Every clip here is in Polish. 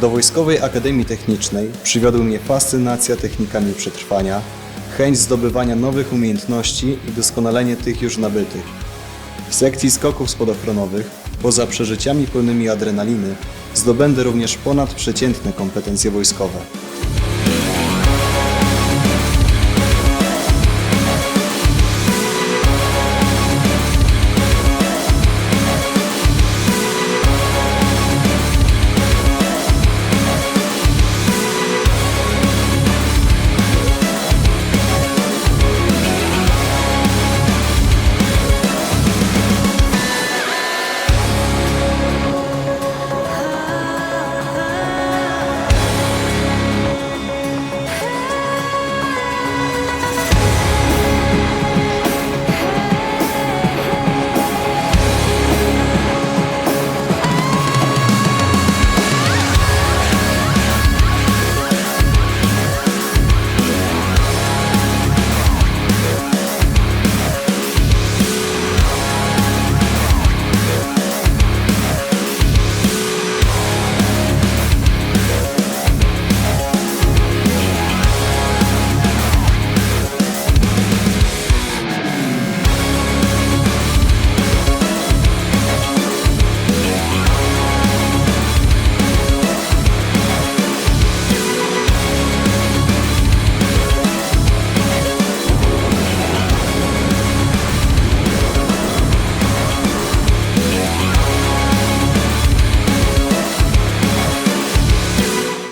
Do Wojskowej Akademii Technicznej przywiodły mnie fascynacja technikami przetrwania, chęć zdobywania nowych umiejętności i doskonalenie tych już nabytych. W sekcji skoków spadochronowych, poza przeżyciami pełnymi adrenaliny, zdobędę również ponadprzeciętne kompetencje wojskowe.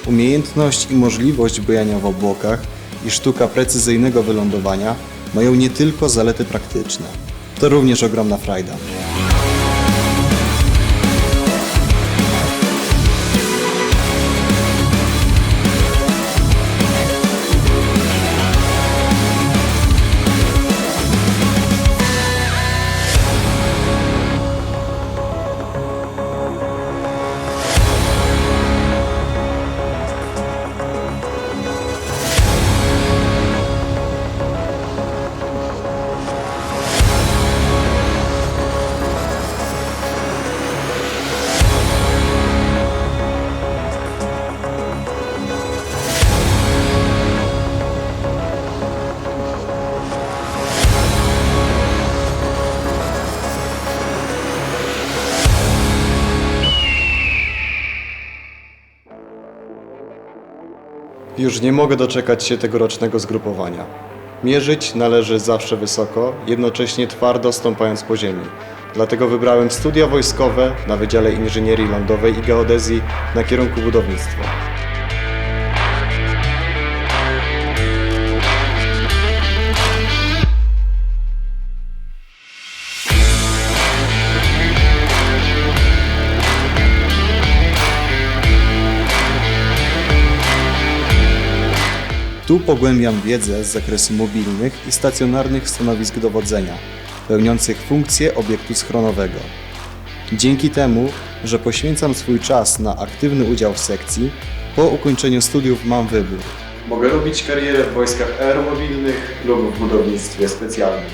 Umiejętność i możliwość bujania w obłokach i sztuka precyzyjnego wylądowania mają nie tylko zalety praktyczne. To również ogromna frajda. Już nie mogę doczekać się tegorocznego zgrupowania. Mierzyć należy zawsze wysoko, jednocześnie twardo stąpając po ziemi. Dlatego wybrałem studia wojskowe na Wydziale Inżynierii Lądowej i Geodezji na kierunku budownictwo. Tu pogłębiam wiedzę z zakresu mobilnych i stacjonarnych stanowisk dowodzenia, pełniących funkcję obiektu schronowego. Dzięki temu, że poświęcam swój czas na aktywny udział w sekcji, po ukończeniu studiów mam wybór. Mogę robić karierę w wojskach aeromobilnych lub w budownictwie specjalnym.